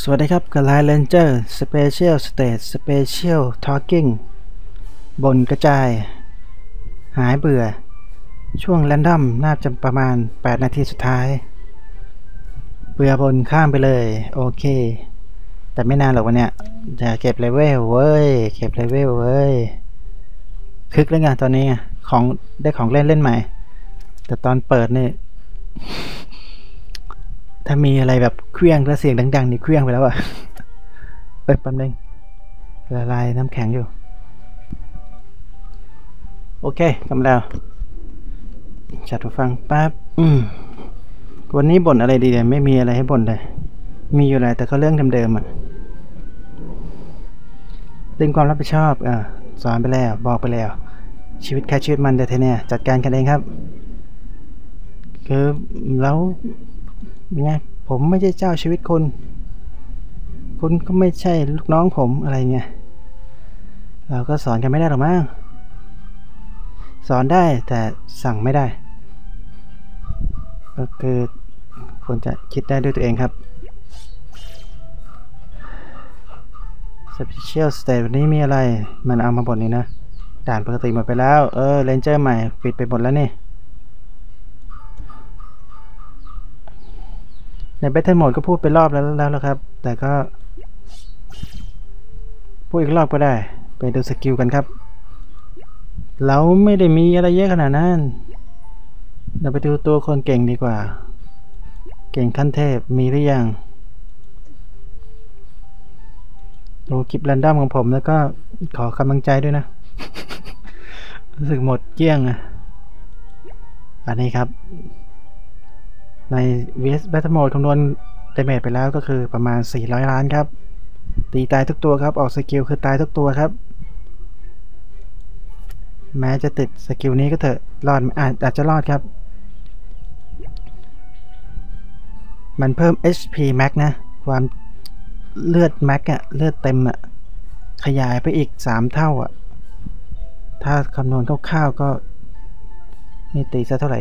สวัสดีครับกับไลน์เลนเจอร์สเปเชียลสเตทสเปเชียลทอ l กิ้งบนกระจาย หายเบื่อ ช่วงแรนดอมน่าจะประมาณ 8 นาทีสุดท้าย เบื่อบนข้ามไปเลย โอเค แต่ไม่นานหรอกวันเนี้ยจะเก็บเลเวลเว้ย เก็บเลเวลเว้ย คึกแล้วไงตอนนี้ของได้ของเล่นเล่นใหม่ แต่ตอนเปิดนี่ ถ้ามีอะไรแบบเครื่องแล้วเสียงดังๆนี่เครื่องไปแล้วอะเอ้ยแป๊บนึงละลายน้ำแข็งอยู่ โอเคกำลังจัดหูฟังแป๊บอืมวันนี้บ่นอะไรดีเนี่ยไม่มีอะไรให้บ่นเลย มีอยู่หละแต่ก็เรื่องเดิมๆอะเรื่องความรับผิดชอบเออสอนไปแล้วบอกไปแล้ว ชีวิตแค่ชีวิตมันเดี๋ยวเทเนี่ยจัดการกันเองครับ คือแล้ว ยังไงผมไม่ใช่เจ้าชีวิตคุณ คุณก็ไม่ใช่ลูกน้องผมอะไรเงี้ยเราก็สอนกันไม่ได้หรอกมั้งสอนได้แต่สั่งไม่ได้ ก็คือควรจะคิดได้ด้วยตัวเองครับ Special State วันนี้มีอะไร มันเอามาบทนี้นะ ด่านปกติหมดไปแล้ว เออเรนเจอร์ใหม่ ปิดไปหมดแล้วนี่ ใน Battle Mode ก็พูดไปรอบแล้วแล้วแล้วครับ แต่ก็ พูดอีกรอบก็ได้ ไปดูสกิลกันครับ เราไม่ได้มีอะไรเยอะขนาดนั้น เราไปดูตัวคนเก่งดีกว่า เก่งขั้นเทพมีหรือยังดูคลิปแรนดอมของผมแล้วก็ขอกำลังใจด้วยนะ รู้สึกหมดเกลี้ยงอะอันนี้ครับ ใน VS Battle Mode คำนวณดเมจไปแล้วก็คือประมาณ 400 ล้านครับ ตีตายทุกตัวครับ ออกสกิลคือตายทุกตัวครับ แม้จะติดสกิลนี้ก็เถอะ รอดอาจอาจจะรอดครับ มันเพิ่ม HP max นะ ความเลือด max อะเลือดเต็มอะขยายไปอีก 3 เท่าอะถ้าคำนวณคร่าวๆก็ นี่ตีซะเท่าไหร่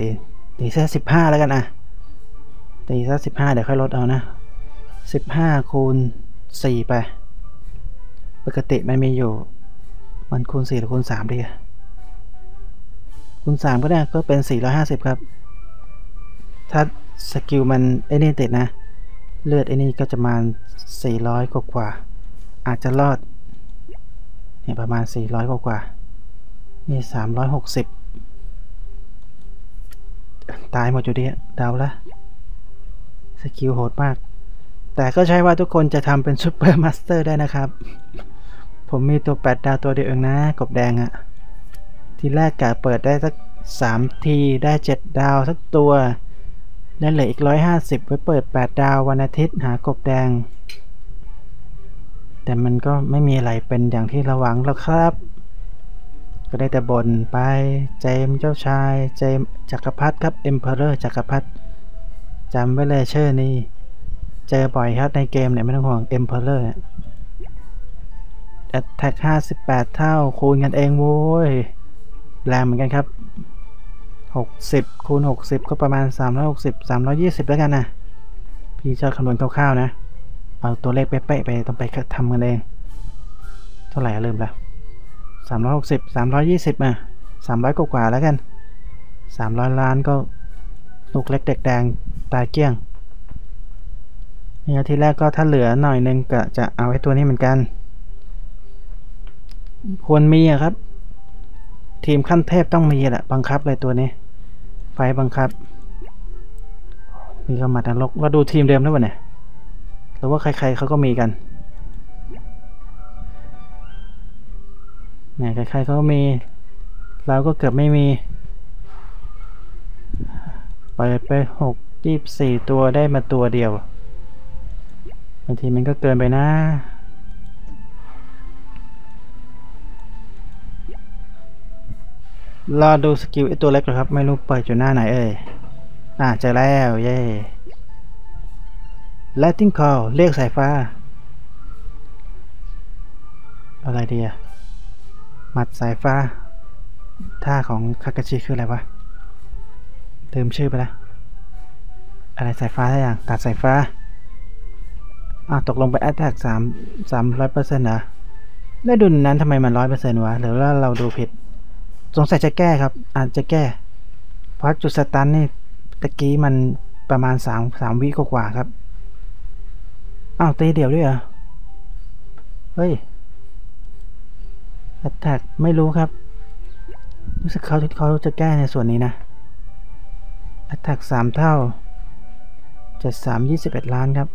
ตีซะ15 แล้วกันอะ ตีซะ15เดี๋ยวค่อยลดเอานะ15คูณ4ไป ปกติมันมีอยู่ มันคูณ4หรือคูณ3ดีอะคูณ3ก็ได้ก็เป็น450ครับ ถ้าสกิลมันไอ้นี่ติดนะ เลือดไอ้นี่ก็จะมาณ400กว่ากว่าอาจจะรอดเนี่ยประมาณ400กว่ากว่านี่360ตายหมดอยู่ดีเดาละ กิลโหดมาก แต่ก็ใช่ว่าทุกคนจะทำเป็นซูเปอร์มาสเตอร์ได้นะครับ ผมมีตัว 8 ดาวตัวเดียวเองนะ กบแดงอะทีแรกกะเปิดได้สัก 3 ทีได้ 7 ดาวสักตัวแล้วเหลืออีก 150 ไว้เปิด 8 ดาววันอาทิตย์หากบแดง แต่มันก็ไม่มีอะไรเป็นอย่างที่เราหวังแล้วครับก็ได้แต่บ่นไปเจมเจ้าชาย เจมจักรพรรดิครับเอ็มเพอเรอร์จักรพรรดิ จำไว้เลยชื่อนี้ เจอบ่อยครับในเกมเนี่ยไม่ต้องห่วงเอ็มเพอเรอร์แอตแทก58เท่า คูณกันเองโว้ย แรงเหมือนกันครับ60คูณ60ก็ประมาณ360 320แล้วกันนะ พี่จะคำนวณคร่าวๆนะ เอาตัวเลขเป๊ะๆไปต้องไปทำกันเอง เท่าไหร่ลืมละ360 320อะ300กว่าแล้วกัน300ล้านก็ลูกเล็กเด็กแดง ตายเกลี้ยงนี่ทีแรกก็ถ้าเหลือหน่อยนึงก็จะเอาไอ้ตัวนี้เหมือนกัน ควรมีอะครับ ทีมขั้นเทพต้องมีแหละบังคับเลยตัวนี้ ไฟบังคับ นี่ก็มานรกเราดูทีมเดิมแล้ววะเนี่ยหรือว่าใครๆเขาก็มีกันเนี่ยใครๆเขาก็มี เราก็เกือบไม่มีเปิดไปหก ยี่สี่ตัวได้มาตัวเดียวบางทีมันก็เกินไปนะ รอดูสกิลไอตัวเล็กเหรอครับ ไม่รู้เปิดอยู่หน้าไหนเอ่ยอ่าเจอแล้วเย่ Lightning Call เรียกสายฟ้า อะไรดีอะหมัดสายฟ้า ท่าของคากาชิคืออะไรวะลืมชื่อไปแล้ว อะไรสายฟ้าทุกอย่างตัดสายฟ้าอะตกลงไปแอตแทกสามสามร้อยเปอร์เซ็นต์นะได้ดุลนั้นทำไมมันร้อยเปอร์เซ็นต์วะหรือว่าเราดูผิด สงสัยจะแก้ครับ อาจจะแก้ เพราะจุดสตันนี่ตะกี้มันประมาณสามสามวิกว่าครับอ้าวตีเดี่ยวด้วยเหรอ เฮ้ยแอตแทกไม่รู้ครับ รู้สึกเขาเขาจะแก้ในส่วนนี้นะแอตแทกสามเท่า เจ็ดสามยี่สิบเอ็ดล้านครับ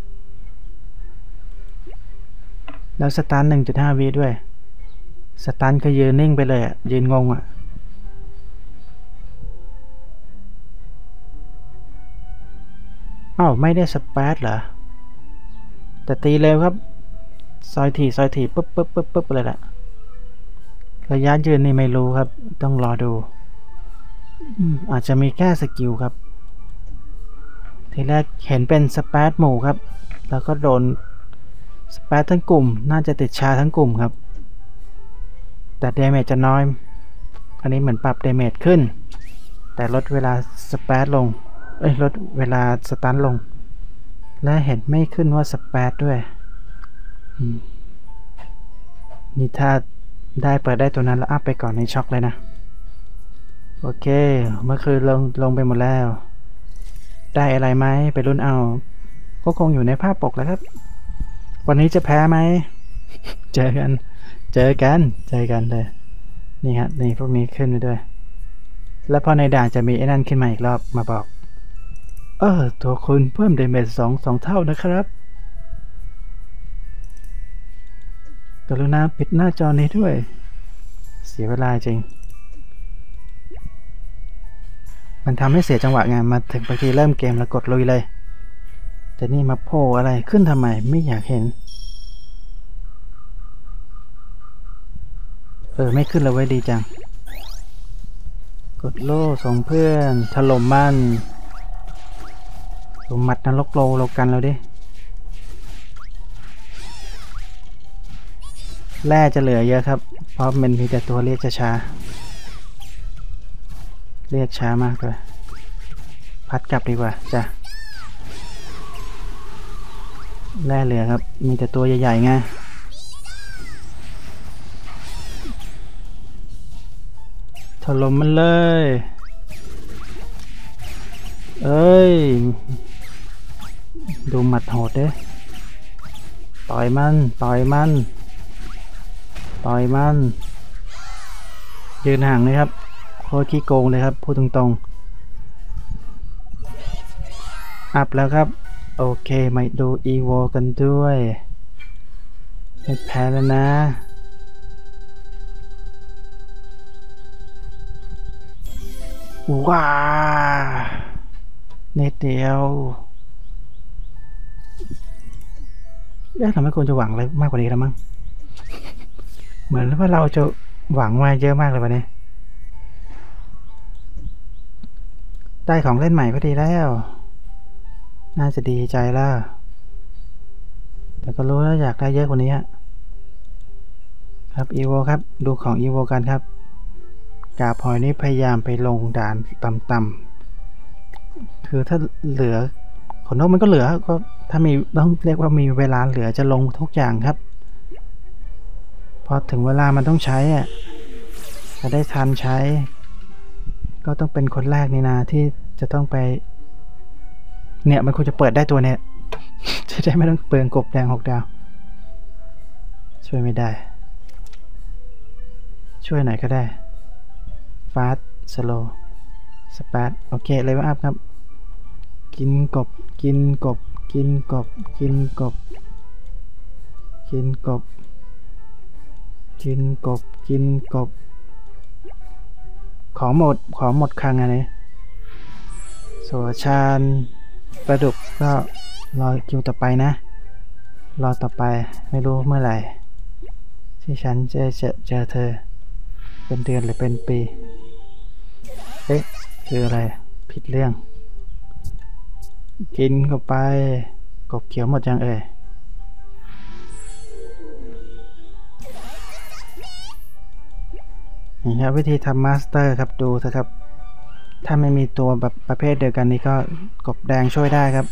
แล้วสตันหนึ่งจุดห้าวิด้วย สตันคือยืนนิ่งไปเลยอะยืนงงอะอ้าวไม่ได้สเปซเหรอ แต่ตีเร็วครับ ซอยถี่ซอยถี่ปุ๊บปุ๊บปุ๊บปุ๊บเลยแหละระยะยืนนี่ไม่รู้ครับ ต้องรอดู อาจจะมีแค่สกิลครับ ทีแรกเห็นเป็นสเปซหมู่ครับ แล้วก็โดนสเปซทั้งกลุ่ม น่าจะติดชาทั้งกลุ่มครับ แต่เดเมจจะน้อย อันนี้เหมือนปรับเดเมจขึ้น แต่ลดเวลาสเปซลง เอ้ยลดเวลาสตันลง และเห็นไม่ขึ้นว่าสเปซด้วยนี่ถ้าได้เปิดได้ตัวนั้นแล้วอัพไปก่อนในช็อกเลยนะ โอเค เมื่อคืนลงลงไปหมดแล้ว ได้อะไรไหมไปรุ่นเอา ก็คงอยู่ในภาพปกแล้วครับ วันนี้จะแพ้ไหม เจอกัน เจอกัน เจอกันเลย นี่ฮะนี่พวกนี้ขึ้นไปด้วย แล้วพอในด่านจะมีไอ้นั่นขึ้นมาอีกรอบมาบอก เออ ตัวคุณเพิ่มเดเมจสองสองเท่านะครับกรุณาปิดหน้าจอนี้ด้วย เสียเวลาจริง มันทำให้เสียจังหวะไงมาถึงบางทีเริ่มเกมแล้วกดลุยเลย แต่นี่มาโผล่อะไรขึ้นทำไมไม่อยากเห็น เออ ไม่ขึ้นเลยเว้ดีจัง กดโล่ส่งเพื่อนถล่มมันสมมัดนรกโลโลกันแล้วดิแร่จะเหลือเยอะครับ เพราะมันมีแต่ตัวเรียกช้าๆ เรียกช้ามากเลย พัดกลับดีกว่าจ้ะแร่เหลือครับ มีแต่ตัวใหญ่ๆไงถล่มมันเลย เอ้ย ดูหมัดโหดเด้ต่อยมัน ต่อยมัน ต่อยมัน ยืนห่างเลยครับ คตรขี้โกงเลยครับ พูดตรงๆ อัพแล้วครับ โอเค มาดูอีโวกันด้วยไม่แพ้แล้วนะว้าเน็ตเดียวเอ๊ะทำไมควรจะหวังอะไรมากกว่านี้แล้วมั้ง เหมือนว่าเราจะหวังมาเยอะมากเลยวันนี้ ได้ของเล่นใหม่พอดีแล้ว น่าจะดีใจแล้ว แต่ก็รู้แล้วอยากได้เยอะกว่านี้ครับอีโวครับ ดูของอีโวกันครับกาพลอยนี่พยายามไปลงด่านต่ำๆคือถ้าเหลือขนนกมันก็เหลือก็ถ้ามีต้องเรียกว่ามีเวลาเหลือจะลงทุกอย่างครับ พอถึงเวลามันต้องใช้อะจะได้ทันใช้ ก็ต้องเป็นคนแรกนี่นาที่ จะต้องไป เนี่ยมันควรจะเปิดได้ตัวเนี่ย จะได้ไม่ต้องเปลืองกบแดงหกดาว ช่วยไม่ได้ ช่วยหน่อยก็ได้ฟาสสโลสปาร์ตโอเคเลยว่าอัพครับ กินกบ กินกบ กินกบ กินกบ กินกบ กินกบ กินกบ ของหมด ของหมดครั้งอันนี้ ส่วนชาญประดุกก็รอคิวต่อไปนะ รอต่อไปไม่รู้เมื่อไหร่ ที่ฉันจะเจอเจอเธอ เป็นเดือนหรือเป็นปี เอ๊ะ คืออะไร ผิดเรื่อง กินเข้าไป กบเขียวหมดยังเอ่ยนี่ครับวิธีทำมาสเตอร์ครับดูเถอะครับ ถ้าไม่มีตัวแบบประเภทเดียวกันนี้ก็กบแดงช่วยได้ครับ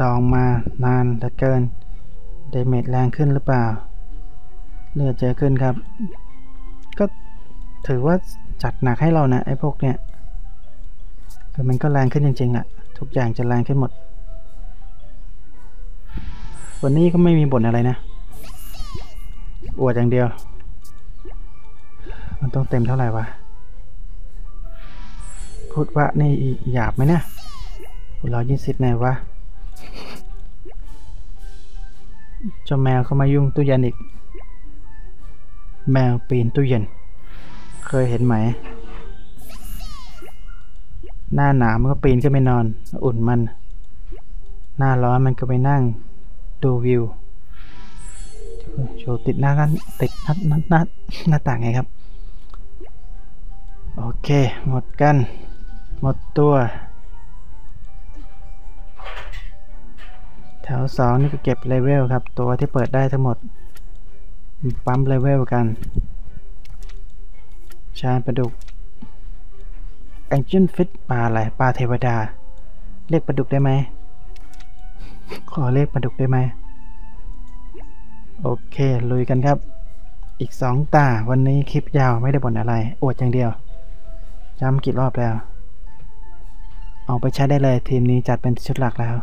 ดองมานานเหลือเกินเดเมจแรงขึ้นหรือเปล่า เลือดเจอขึ้นครับ ก็ถือว่าจัดหนักให้เรานะไอ้พวกเนี้ยแต่มันก็แรงขึ้นจริงๆแหละทุกอย่างจะแรงขึ้นหมด วันนี้ก็ไม่มีบ่นอะไรนะ อวดอย่างเดียว มันต้องเต็มเท่าไหร่วะพูดว่านี่หยาบไหมเนี่ยร้อยยี่สิบไหนวะเจ้าแมวเข้ามายุ่งตู้เย็นอีก แมวปีนตู้เย็น เคยเห็นไหม หน้าหนาวมันก็ปีนขึ้นไปนอน อุ่นมัน หน้าร้อนมันก็ไปนั่ง ดูวิว โชว์ติดหน้ากันติดน้าหน้าหน้าหน้าต่างไงครับ โอเค หมดกัน หมดตัว แถวสองนี่ก็เก็บเลเวลครับ ตัวที่เปิดได้ทั้งหมด ปั๊มเลเวลกันชาญประดุก Ancient Fish ปลาอะไรปลาเทวดา เรียกปลาดุกได้ไหม ขอเรียกปลาดุกได้ไหม โอเค ลุยกันครับ อีกสองตา วันนี้คลิปยาวไม่ได้บ่นอะไร อวดอย่างเดียว จำกี่รอบแล้ว เอาไปใช้ได้เลยทีมนี้จัดเป็นชุดหลักแล้ว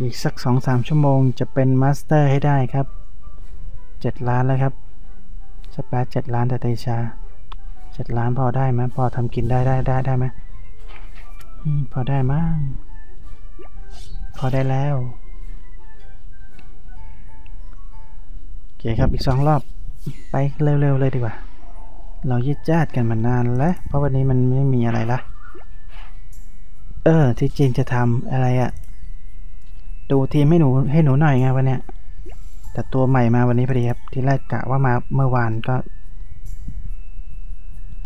อีกสักสองสามชั่วโมงจะเป็นมาสเตอร์ให้ได้ครับเจ็ดล้านแล้วครับสเปซเจ็ดล้านแต่เตชาเจ็ดล้านพอได้ไหมพอทำกินได้ได้ได้ได้ไหมอืมพอได้มั้งพอได้แล้วโอเคครับอีกสองรอบไปเร็วๆเลยดีกว่า เรายึดจ้าดกันมานานแล้ว เพราะวันนี้มันไม่มีอะไรละ เออ ที่จริงจะทำอะไรอะดูทีมให้หนูให้หนูหน่อยไงวันเนี้ย แต่ตัวใหม่มาวันนี้พอดีครับ ที่แรกกะว่ามาเมื่อวานก็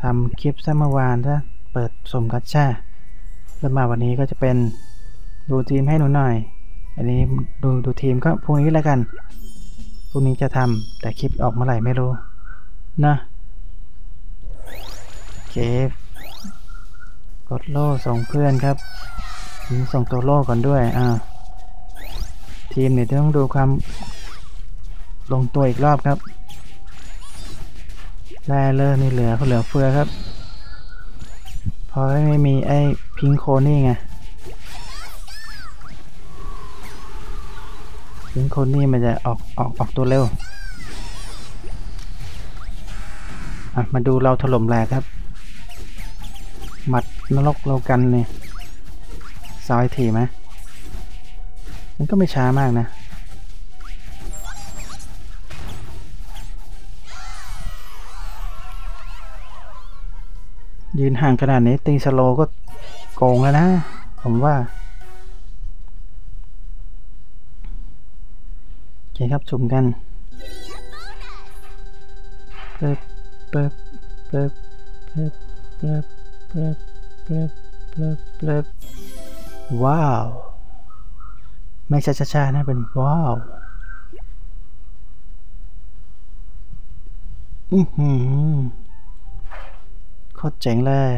ทำคลิปซะเมื่อวานถ้าเปิดสมกัชชาแล้วมาวันนี้ก็จะเป็นดูทีมให้หนูหน่อย อันนี้ดูดูทีมก็พรุ่งนี้แล้วกัน พรุ่งนี้จะทำแต่คลิปออกเมื่อไหร่ไม่รู้นะ เคกดโล่ส่งเพื่อนครับ ส่งตัวโล่ก่อนด้วย อ่า ทีมเนี่ยต้องดูความลงตัวอีกรอบครับแร่เลิศนี่เหลือเขาเหลือเฟือครับ เพราะไม่มีไอ้พิงโคนี่ไง พิงโคนี่มันจะออกออกออกตัวเร็ว อะ มาดูเราถล่มแหลกครับ หมัดนรกเรากันเนี่ยซอยถี่ไหมมันก็ไม่ช้ามากนะ ยืนห่างขนาดนี้ตีสโลก็โกงแล้วนะ ผมว่า โอเคครับสุ่มกันเปิบเปิบเปิบเปิบเปิบ blub, blub, blub, ว้าว ไม่ใช่ช้าๆนะ เป็นว้าว อือหือโคตรเจ๋งเลย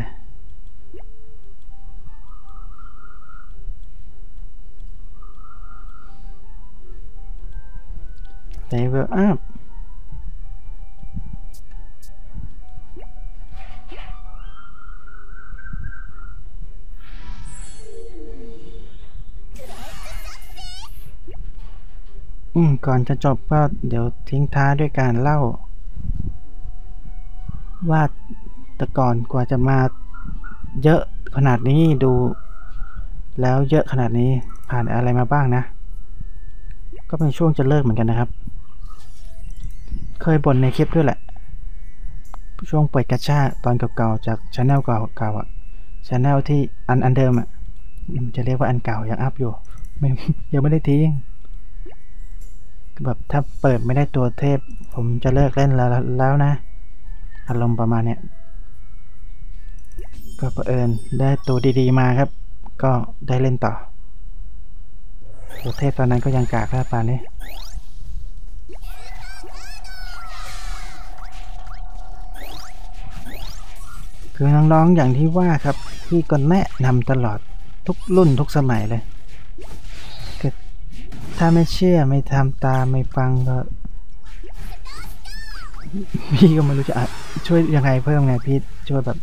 เลเวลอัพ มก่อนจะจบก็เดี๋ยวทิ้งท้ายด้วยการเล่า ว่าแต่ก่อนกว่าจะมาเยอะขนาดนี้ดู แล้วเยอะขนาดนี้ผ่านอะไรมาบ้างนะ ก็เป็นช่วงจะเลิกเหมือนกันนะครับ เคยบ่นในคลิปด้วยแหละ ช่วงเปิดกระชาตอนเก่าๆจากช anel เก่าๆอะช anel ที่อันอันเดิมอะจะเรียกว่าอันเก่ายังอัพอยู่ยังไม่ได้ทิ้ง แบบถ้าเปิดไม่ได้ตัวเทพ ผมจะเลิกเล่นแล้วแล้วนะ อารมณ์ประมาณเนี้ยก็เผอิญได้ตัวดีๆมาครับ ก็ได้เล่นต่อ ตัวเทพตอนนั้นก็ยังกากแล้วป่านนี้คือน้องๆอย่างที่ว่าครับพี่ก็แนะนำตลอดทุกรุ่นทุกสมัยเลย ถ้าไม่เชื่อไม่ทำตามไม่ฟังก็พี่ก็ไม่รู้จะช่วยยังไงเพิ่มไงพี่ช่วยแบบ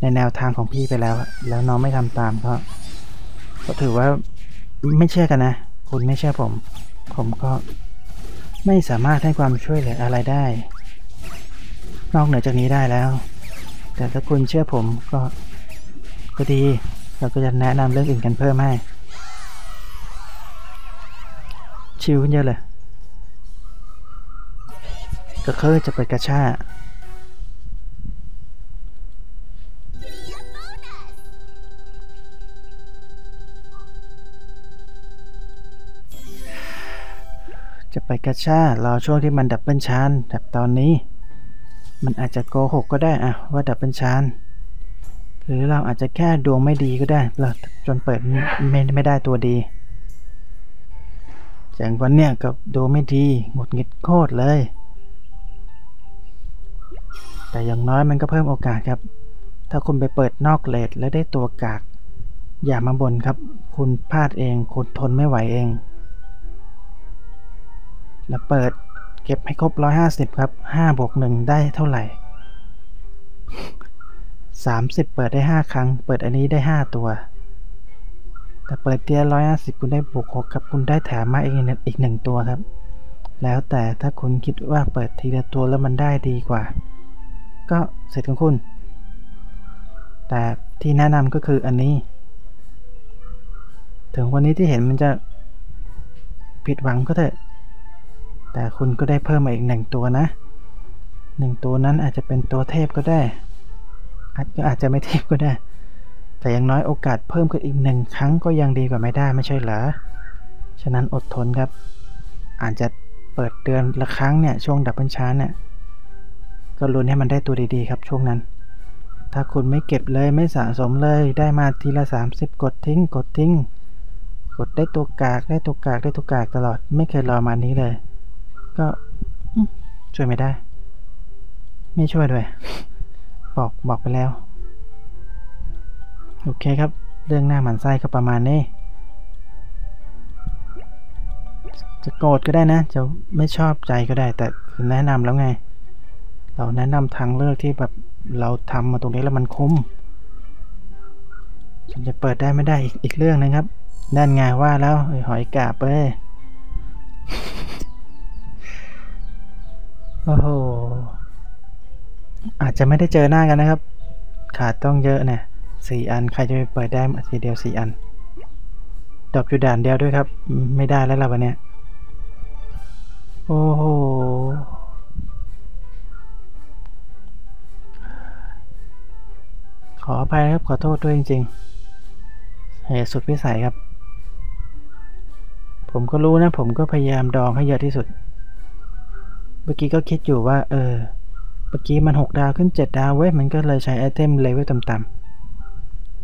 ในแนวทางของพี่ไปแล้วแล้วน้องไม่ทำตามก็ก็ถือว่าไม่เชื่อกันนะ คุณไม่เชื่อผม ผมก็ไม่สามารถให้ความช่วยเหลืออะไรได้ นอกเหนือจากนี้ได้แล้ว แต่ถ้าคุณเชื่อผมก็ก็ดีเราก็จะแนะนำเรื่องอื่นกันเพิ่มให้ ชิวขึ้นเยอะเลยก็คือจะเปิดกระชาจะไปกระชารอช่วงที่มันดับเบิลชานแบบตอนนี้ มันอาจจะโกหกก็ได้อะว่าดับเบิลชานหรือเราอาจจะแค่ดวงไม่ดีก็ได้เราจนเปิดไม่ไม่ได้ตัวดี อย่างวันเนี้ยก็ดูไม่ดีหงุดหงิดโคตรเลย แต่อย่างน้อยมันก็เพิ่มโอกาสครับ ถ้าคุณไปเปิดนอกเลทแล้วได้ตัวกาก อย่ามาบ่นครับ คุณพลาดเอง คุณทนไม่ไหวเอง แล้วเปิดเก็บให้ครบ 150 ครับ5บวก1ได้เท่าไหร่ 30 เปิดได้ 5 ครั้ง เปิดอันนี้ได้ 5 ตัว แต่เปิดเตีย150คุณได้บวก6ครับคุณได้แถมมาอีกหนึ่งอีกหนึ่งตัวครับ แล้วแต่ถ้าคุณคิดว่าเปิดทีละตัวแล้วมันได้ดีกว่า ก็เสร็จของคุณ แต่ที่แนะนำก็คืออันนี้ ถึงวันนี้ที่เห็นมันจะผิดหวังก็เถอะ แต่คุณก็ได้เพิ่มมาอีกหนึ่งตัวนะหนึ่งตัวนั้นอาจจะเป็นตัวเทพก็ได้อาจก็อาจจะไม่เทพก็ได้ แต่อย่างน้อยโอกาสเพิ่มขึ้นอีกหนึ่งครั้งก็ยังดีกว่าไม่ได้ไม่ใช่เหรอ ฉะนั้นอดทนครับ อาจจะเปิดเดือนละครั้งเนี่ยช่วงดับเบิลชาร์เนี่ยก็ลุ้นให้มันได้ตัวดีๆครับช่วงนั้น ถ้าคุณไม่เก็บเลยไม่สะสมเลยได้มาทีละ 30 กดทิ้ง กดทิ้ง กดได้ตัวกากได้ตัวกากได้ตัวกากตลอด ไม่เคยรอมานี้เลย ก็ช่วยไม่ได้ ไม่ช่วยด้วย บอกบอกไปแล้ว โอเคครับ เรื่องหน้าหมันไส้ก็ประมาณนี้ จะโกรธก็ได้นะ จะไม่ชอบใจก็ได้ แต่คือแนะนำแล้วไง เราแนะนำทางเลือกที่แบบเราทำมาตรงนี้แล้วมันคุ้มฉันจะเปิดได้ไม่ได้อีกอีกเรื่องนึงครับนั่นไงว่าแล้วหอยกาบเอ้ยโอ้โหอาจจะไม่ได้เจอหน้ากันนะครับ ขาดต้องเยอะเนี่ย สี่อัน ใครจะไปเปิดได้ทีเดียวสี่อัน ดอกอยู่ด่านเดียวด้วยครับ ไม่ได้แล้วล่ะวันเนี้ย โอ้โห ขออภัยครับ ขอโทษด้วยจริงๆเหตุสุดวิสัยครับ ผมก็รู้นะ ผมก็พยายามดองให้เยอะที่สุด เมื่อกี้ก็คิดอยู่ว่า เออเมื่อกี้มัน 6 ดาวขึ้น 7 ดาวเว้ย มันก็เลยใช้ไอเทมเลเวลต่ำๆ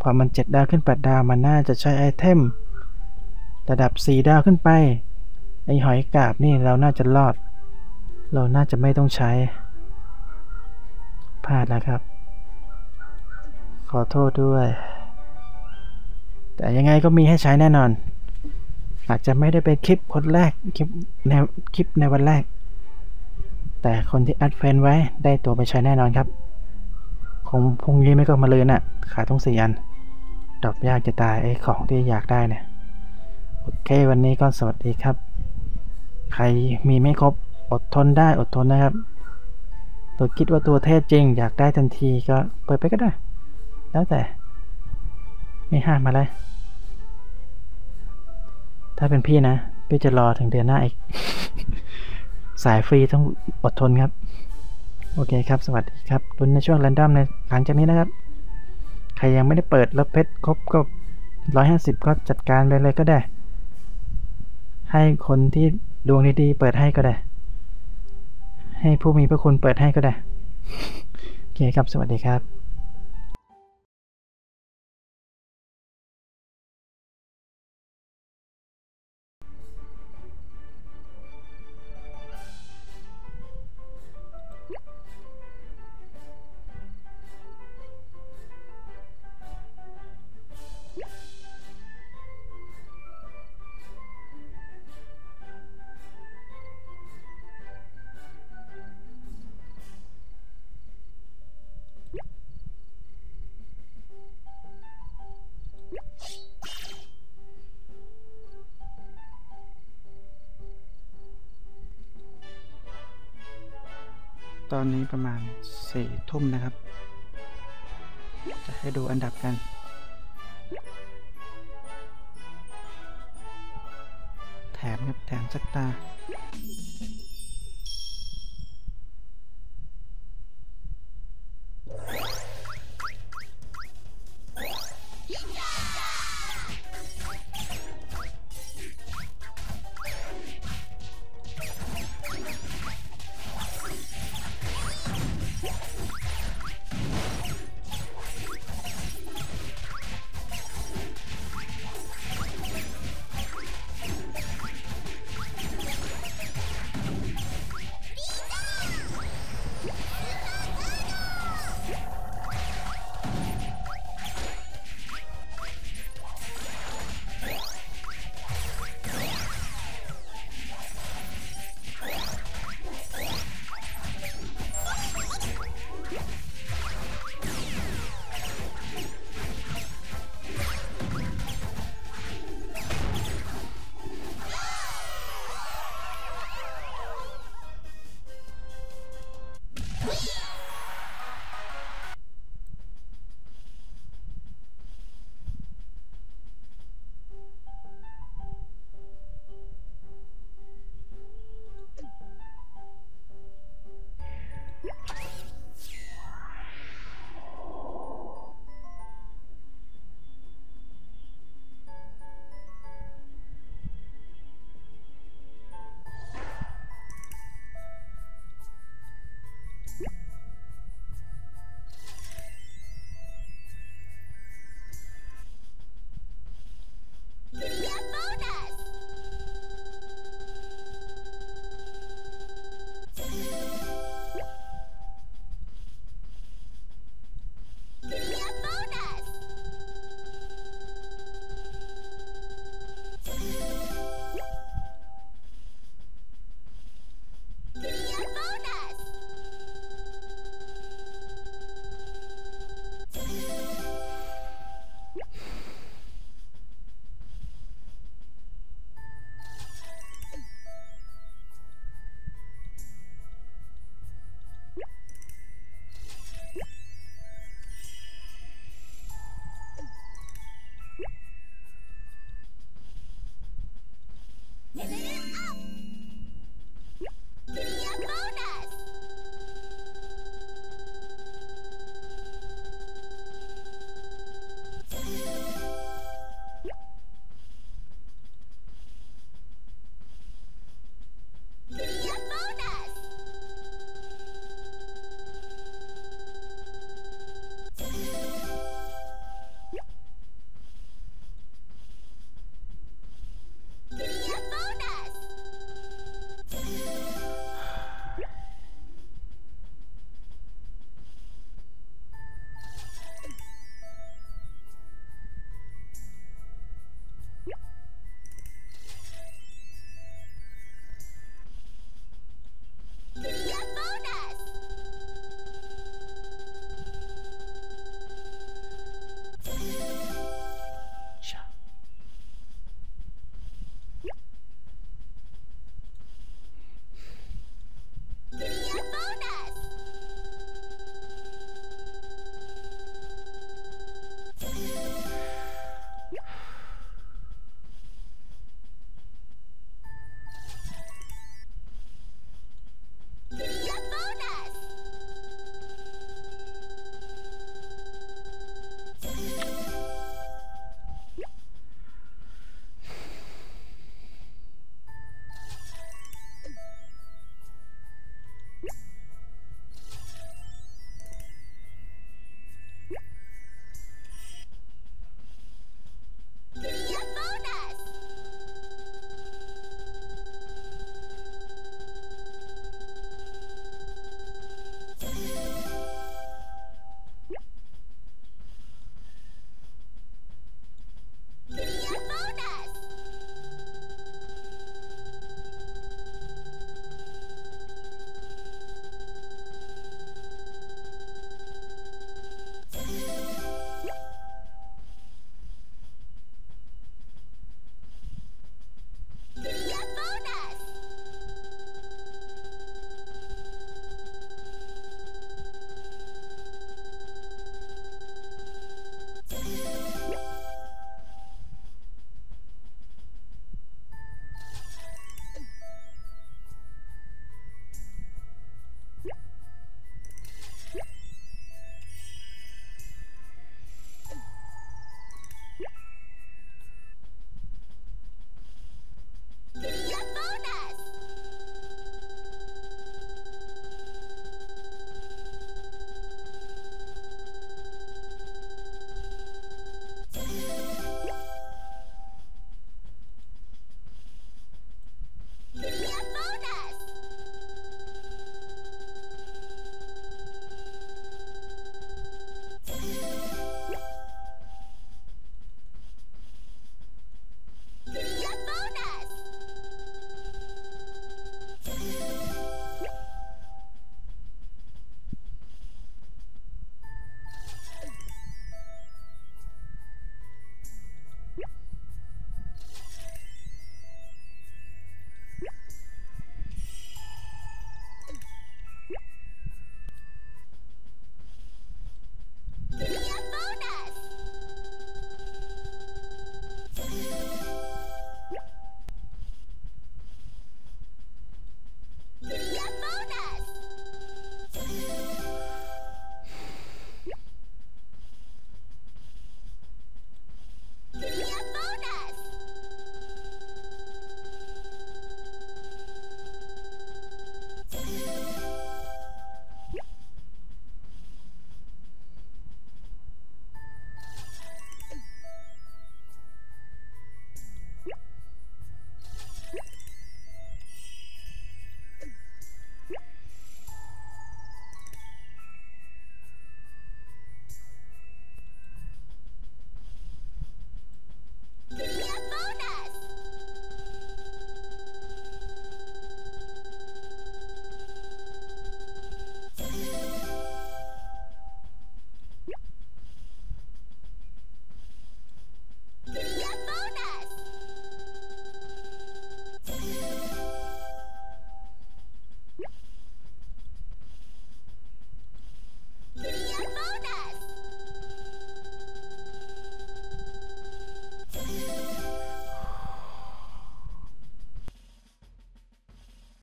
พอมัน 7 ดาวขึ้น 8 ดาวมันน่าจะใช้ไอเทม ระดับ 4 ดาวขึ้นไป ไอหอยกาบนี่เราน่าจะรอด เราน่าจะไม่ต้องใช้พลาดแล้วครับ ขอโทษด้วย แต่ยังไงก็มีให้ใช้แน่นอน อาจจะไม่ได้เป็นคลิปคนแรกคลิปในคลิปในวันแรก แต่คนที่อัดเฟนไว้ได้ตัวไปใช้แน่นอนครับ คงพรุ่งนี้ไม่ก็มาเลยน่ะ ขาต้องสี่อัน ดอกยากจะตายไอ้ของที่อยากได้เนี่ย โอเควันนี้ก็สวัสดีครับ ใครมีไม่ครบอดทนได้อดทนนะครับ ตัวคิดว่าตัวเทศจริง อยากได้ทันทีก็เปิดไปก็ได้ แล้วแต่ ไม่ห้ามมาเลยถ้าเป็นพี่นะ พี่จะรอถึงเดือนหน้าอีก สายฟรีต้องอดทนครับ โอเคครับ สวัสดีครับลุ้นในช่วงแรนดอมในหลังจากนี้นะครับ ใครยังไม่ได้เปิดแล้วเพชรครบก็ร้อยห้าสิบก็จัดการไปเลยก็ได้ ให้คนที่ดวงดีๆเปิดให้ก็ได้ ให้ผู้มีพระคุณเปิดให้ก็ได้ โอเคครับ สวัสดีครับ ตอนนี้ประมาณสี่ทุ่มนะครับ จะให้ดูอันดับกัน แถมครับแถมสักตา